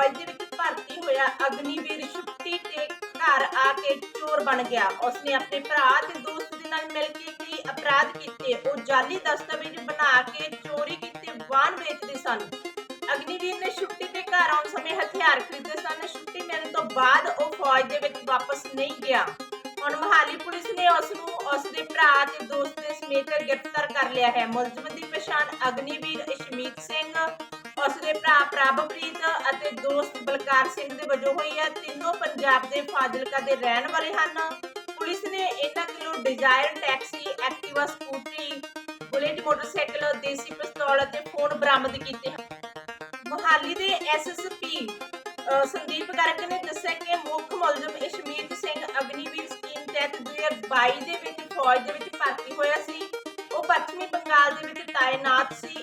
ਫੌਜ ਦੇ ਵਿੱਚ ਭਰਤੀ ਹੋਇਆ ਅਗਨੀਵੀਰ ਛੁੱਟੀ ਤੇ ਘਰ ਆ ਕੇ ਚੋਰ ਬਣ ਗਿਆ। ਉਸਨੇ ਆਪਣੇ ਭਰਾ ਤੇ ਦੋਸਤ ਦੇ ਨਾਲ ਮਿਲ ਕੇ ਕਈ ਅਪਰਾਧ ਕੀਤੇ। ਉਹ ਜਾਲੀ ਦਸਤਾਵੇਜ਼ ਬਣਾ ਕੇ ਚੋਰੀ ਕੀਤੇ, ਵਾਹਨ ਵੇਚਦੇ ਸਨ। ਅਗਨੀਵੀਰ ਨੇ ਛੁੱਟੀ ਤੇ ਘਰ ਆਉਣ ਸਮੇਂ ਹਥਿਆਰ ਖਰੀਦੇ ਸਨ। ਛੁੱਟੀ ਮਿਲਣ ਤੋਂ ਬਾਅਦ ਉਹ ਫੌਜ ਦੇ ਵਿੱਚ ਵਾਪਸ ਨਹੀਂ ਗਿਆ। ਹੁਣ ਮਹਾਲੀ ਪੁਲਿਸ ਨੇ ਉਸ ਨੂੰ ਉਸ ਦੇ ਭਰਾ ਤੇ ਦੋਸਤ ਦੇ ਸਮੇਤ ਗ੍ਰਿਫਤਾਰ ਕਰ ਲਿਆ ਹੈ। ਮੁਲਜ਼ਮ ਦੀ ਪਛਾਣ ਅਗਨੀਵੀਰ ਇਸ਼ਮੀਤ ਸਿੰਘ ਉਸ ਦੇ ਭਰਾ ਪ੍ਰਭਪ੍ਰੀਤ ਅਤੇ ਦੋਸਤ ਬਲਕਾਰ ਸਿੰਘ ਦੇ ਵਜੋਂ ਹੋਈ ਹੈ। ਤਿੰਨੋਂ ਪੰਜਾਬ ਦੇ ਫਾਜ਼ਿਲਕਾ ਦੇ ਰਹਿਣ ਵਾਲੇ ਹਨ। ਪੁਲਿਸ ਨੇ ਇਹਨਾਂ ਕੋਲੋਂ ਡਿਜ਼ਾਇਰ ਟੈਕਸੀ, ਐਕਟਿਵਾ, ਸਕੂਟਰੀ, ਬੁਲੇਟ, ਮੋਟਰਸਾਈਕਲ, ਦੇਸੀ ਪਿਸਤੌਲ ਅਤੇ ਫੋਨ ਬਰਾਮਦ ਕੀਤੇ ਹਨ। ਮੁਹਾਲੀ ਦੇ ਐਸਐਸਪੀ ਸੰਦੀਪ ਗਰਗ ਨੇ ਦੱਸਿਆ ਕਿ ਮੁੱਖ ਮੁਲਜ਼ਮ ਇਸ਼ਮੀਤ ਸਿੰਘ ਅਗਨੀਵੀਰ ਸਕੀਮ ਤਹਿਤ 2022 ਦੇ ਵਿੱਚ ਫੌਜ ਦੇ ਵਿੱਚ ਭਰਤੀ ਹੋਇਆ ਸੀ। ਉਹ ਪੱਛਮੀ ਬੰਗਾਲ ਦੇ ਵਿੱਚ ਤਾਇਨਾਤ ਸੀ।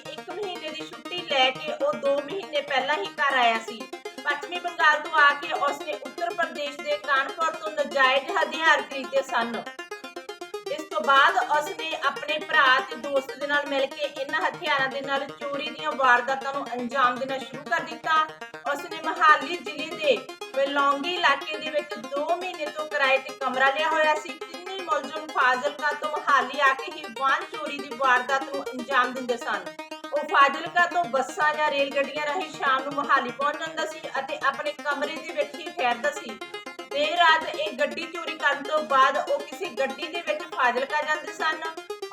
ਲੈ ਕੇ ਉਹ 2 ਮਹੀਨੇ ਪਹਿਲਾਂ ਹੀ ਘਰ ਆਇਆ ਸੀ। ਪੱਛਮੀ ਬੰਗਾਲ ਤੋਂ ਆ ਕੇ ਉਸਨੇ ਉੱਤਰ ਪ੍ਰਦੇਸ਼ ਦੇ ਕਾਨਪੁਰ ਤੋਂ ਨਜਾਇਜ਼ ਹਥਿਆਰ ਖਰੀਦੇ ਸਨ। ਇਸ ਤੋਂ ਬਾਅਦ ਉਸਨੇ ਆਪਣੇ ਭਰਾ ਤੇ ਦੋਸਤ ਦੇ ਨਾਲ ਮਿਲ ਕੇ ਇਹਨਾਂ ਹਥਿਆਰਾਂ ਦੇ ਨਾਲ ਚੋਰੀ ਦੀਆਂ ਵਾਰਦਾਤਾਂ ਨੂੰ ਅੰਜਾਮ ਦੇਣਾ ਸ਼ੁਰੂ ਕਰ ਦਿੱਤਾ। ਉਸਨੇ ਮਹਾਲੀ ਜ਼ਿਲ੍ਹੇ ਦੇ ਬਲੌਂਗੀ ਇਲਾਕੇ ਦੇ ਵਿੱਚ 2 ਮਹੀਨੇ ਤੋਂ ਕਿਰਾਏ ਤੇ ਕਮਰਾ ਲਿਆ ਹੋਇਆ ਸੀ। ਤਿੰਨੇ ਮੁਲਜ਼ਮ ਫਾਜ਼ਿਲਕਾ ਤੋਂ ਮਹਾਲੀ ਆ ਕੇ ਹੀ ਵਾਹਨ ਚੋਰੀ ਦੀ ਵਾਰਦਾਤ ਨੂੰ ਅੰਜਾਮ ਦਿੰਦੇ ਸਨ। ਉਹ ਫਾਜ਼ਿਲਕਾ ਤੋਂ ਬੱਸਾਂ ਜਾਂ ਰੇਲ ਗੱਡੀਆਂ ਰਾਹੀਂ ਸ਼ਾਮ ਨੂੰ ਮਹਾਲੀ ਪਹੁੰਚ ਜਾਂਦਾ ਸੀ ਅਤੇ ਆਪਣੇ ਕਮਰੇ ਦੇ ਵਿੱਚ ਹੀ ਠਹਿਰਦਾ ਸੀ। ਦੇਰ ਰਾਤ ਇਹ ਗੱਡੀ ਚੋਰੀ ਕਰਨ ਤੋਂ ਬਾਅਦ ਉਹ ਕਿਸੇ ਗੱਡੀ ਦੇ ਵਿੱਚ ਫਾਜ਼ਿਲਕਾ ਜਾਂਦੇ ਸਨ।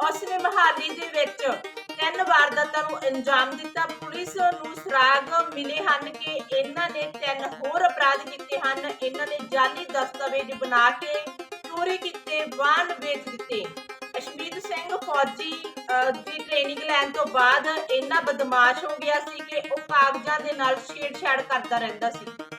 ਉਸ ਨੇ ਮਹਾਲੀ ਦੇ ਵਿੱਚ ਤਿੰਨ ਵਾਰਦਾਤਾਂ ਨੂੰ ਅੰਜਾਮ ਦਿੱਤਾ। ਪੁਲਿਸ ਨੂੰ ਸੁਰਾਗ ਮਿਲੇ ਹਨ ਕਿ ਇਹਨਾਂ ਨੇ ਤਿੰਨ ਹੋਰ ਅਪਰਾਧ ਕੀਤੇ ਹਨ। ਇਹਨਾਂ ਨੇ ਜਾਲੀ ਦਸਤਾਵੇਜ਼ ਬਣਾ ਕੇ ਚੋਰੀ ਕੀਤੇ, ਵਾਹਨ ਵੇਚ ਦਿੱਤੇ। ਅਸ਼ਮੀਤ ਫੌਜੀ ਦੀ ਟ੍ਰੇਨਿੰਗ ਲੈਣ ਤੋਂ ਬਾਅਦ ਇੰਨਾ ਬਦਮਾਸ਼ ਹੋ ਗਿਆ ਸੀ ਕਿ ਉਹ ਕਾਗਜ਼ਾਂ ਦੇ ਨਾਲ ਛੇੜਛਾੜ ਕਰਦਾ ਰਹਿੰਦਾ ਸੀ।